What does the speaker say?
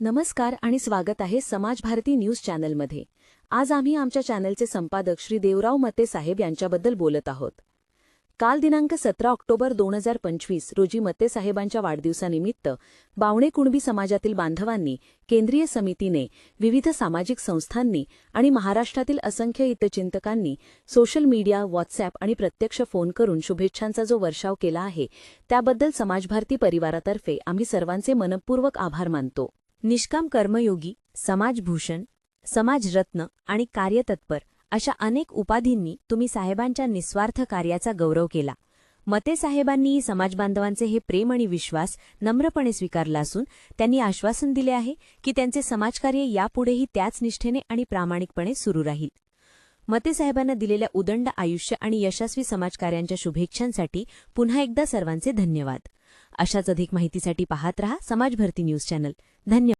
नमस्कार आणि स्वागत आहे समाज भारती न्यूज चॅनलमध्ये. आज आम्ही आमच्या चॅनलचे संपादक श्री देवराव मते साहेब यांच्याबद्दल बोलत आहोत. काल दिनांक सतरा ऑक्टोबर दोन हजार पंचवीस रोजी मते साहेबांच्या वाढदिवसानिमित्त बावणे कुणबी समाजातील बांधवांनी केंद्रीय समितीने विविध सामाजिक संस्थांनी आणि महाराष्ट्रातील असंख्य हितचिंतकांनी सोशल मीडिया व्हॉट्सॲप आणि प्रत्यक्ष फोन करून शुभेच्छांचा जो वर्षाव केला आहे त्याबद्दल समाजभारती परिवारातर्फे आम्ही सर्वांचे मनपूर्वक आभार मानतो. निष्काम कर्मयोगी समाजभूषण समाजरत्न आणि कार्यतत्पर अशा अनेक उपाधींनी तुम्ही साहेबांच्या निस्वार्थ कार्याचा गौरव केला. मते साहेबांनीही समाजबांधवांचे हे प्रेम आणि विश्वास नम्रपणे स्वीकारला असून त्यांनी आश्वासन दिले आहे की त्यांचे समाजकार्य यापुढेही त्याच निष्ठेने आणि प्रामाणिकपणे सुरू राहील. मते साहेबांना दिलेल्या उदंड आयुष्य आणि यशस्वी समाजकार्यांच्या शुभेच्छांसाठी पुन्हा एकदा सर्वांचे धन्यवाद. अशाच अधिक माहितीसाठी पाहत रहा समाजभरती न्यूज चॅनल. धन्यवाद.